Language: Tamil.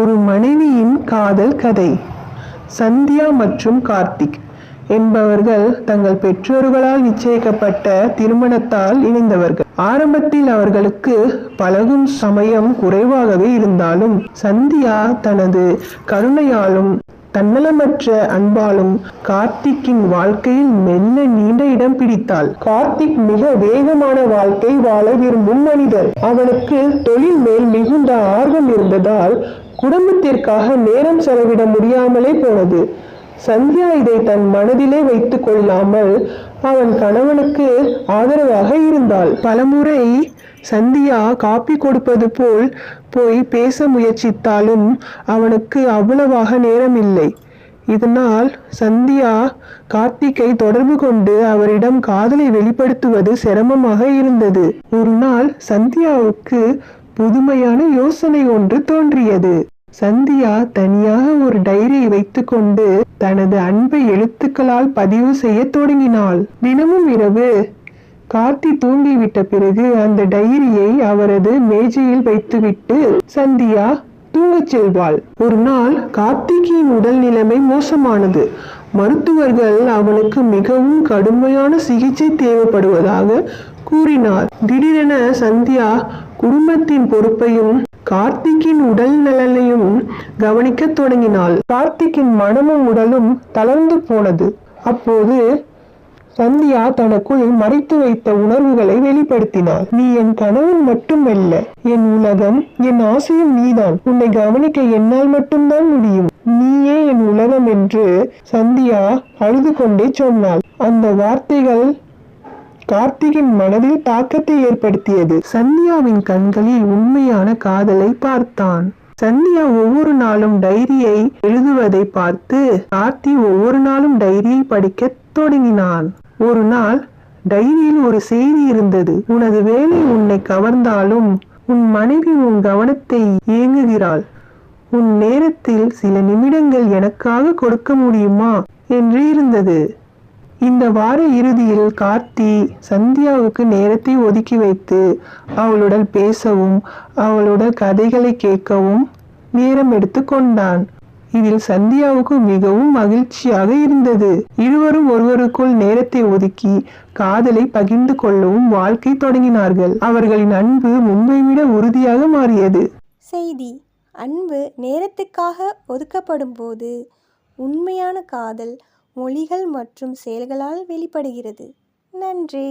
ஒரு மனைவியின் காதல் கதை. சந்தியா மற்றும் கார்த்திக் என்பவர்கள் தங்கள் பெற்றோர்களால் நிச்சயிக்கப்பட்ட திருமணத்தால் இணைந்தவர்கள். ஆரம்பத்தில் அவர்களுக்கு பழகும் சமயம் குறைவாகவே இருந்தாலும் சந்தியா தனது கருணையாலும் தன்னலமற்ற அன்பாலும் கார்த்திக்கின் வாழ்க்கையில் மெல்ல நீண்ட இடம் பிடித்தாள். கார்த்திக் மிக வேகமான வாழ்க்கை வாழ விரும்பும் மனிதர். அவனுக்கு தொழில் மேல் மிகுந்த ஆர்வம் இருந்ததால் குடும்பத்திற்காக நேரம் செலவிட முடியாமலே போனது. சந்தியா இதை தன் மனதிலே வைத்துக் கொள்ளாமல் அவன் கணவனுக்கு ஆதரவாக இருந்தாள். பலமுறை சந்தியா காப்பி கொடுப்பது போல் போய் பேச முயற்சித்தாலும் அவனுக்கு அவ்வளவாக நேரம் இல்லை இதனால் சந்தியா கார்த்திக்கை தொடர்பு கொண்டு அவரிடம் காதலை வெளிப்படுத்துவது சிரமமாக இருந்தது. ஒரு நாள் சந்தியாவுக்கு புதுமையான யோசனை ஒன்று தோன்றியது. சந்தியா தனியாக ஒரு டைரியை வைத்துக்கொண்டு தனது அன்பை எழுத்துக்களால் பதிவு செய்ய தொடங்கினாள். தினமும் இரவு கார்த்தி தூங்கிவிட்ட பிறகு அந்த டைரியை அவரது மேஜையில் வைத்துவிட்டு சந்தியா தூங்கச் செல்வாள். ஒரு நாள் கார்த்திகின் உடல் நிலைமை மோசமானது. மருத்துவர்கள் அவனுக்கு மிகவும் கடுமையான சிகிச்சை தேவைப்படுவதாக கூறினார். திடீரென சந்தியா குடும்பத்தின் பொறுப்பையும் கார்த்திக்கின் உடல் நலனையும் கவனிக்கத் தொடங்கினாள். கார்த்திக்கின் மனமும் உடலும் தளர்ந்து போனது. அப்போது சந்தியா தனக்குள் மறைத்து வைத்த உணர்வுகளை வெளிப்படுத்தினாள் நீ என் கணவன் மட்டுமல்ல என் உலகம் என் ஆசையும் நீதான். உன்னை கவனிக்க என்னால் மட்டும்தான் முடியும். நீயே என் உலகம் என்று சந்தியா அழுது கொண்டே சொன்னாள். அந்த வார்த்தைகள் கார்த்திகின் மனதில் தாக்கத்தை ஏற்படுத்தியது. சந்தியாவின் கண்களில் உண்மையான காதலை பார்த்தான். சந்தியா ஒவ்வொரு நாளும் டைரியை எழுதுவதை பார்த்து கார்த்தி ஒவ்வொரு நாளும் டைரியை படிக்க தொடங்கினான். ஒரு நாள் டைரியில் ஒரு செய்தி இருந்தது. உனது வேலை உன்னை கவர்ந்தாலும் உன் மனைவி உன் கவனத்தை ஏங்குகிறாள். உன் நேரத்தில் சில நிமிடங்கள் எனக்காக கொடுக்க முடியுமா? என்று இருந்தது. இந்த வார இறுதியில் கார்த்தி சந்தியாவுக்கு நேரத்தை ஒதுக்கி வைத்து அவளுடன் பேசவும் அவளுடன் கதைகளை கேட்கவும் நேரம் எடுத்து கொண்டான். இதில் சந்தியாவுக்கு மிகவும் மகிழ்ச்சியாக இருந்தது. இருவரும் ஒருவருக்குள் நேரத்தை ஒதுக்கி காதலை பகிர்ந்து கொள்ளவும் வாழ்க்கை தொடங்கினார்கள். அவர்களின் அன்பு முன்பை விட உறுதியாக மாறியது. செய்தி. அன்பு நேரத்துக்காக ஒதுக்கப்படும் போது உண்மையான காதல் மொழிகள் மற்றும் செயல்களால் வெளிப்படுகிறது. நன்றி.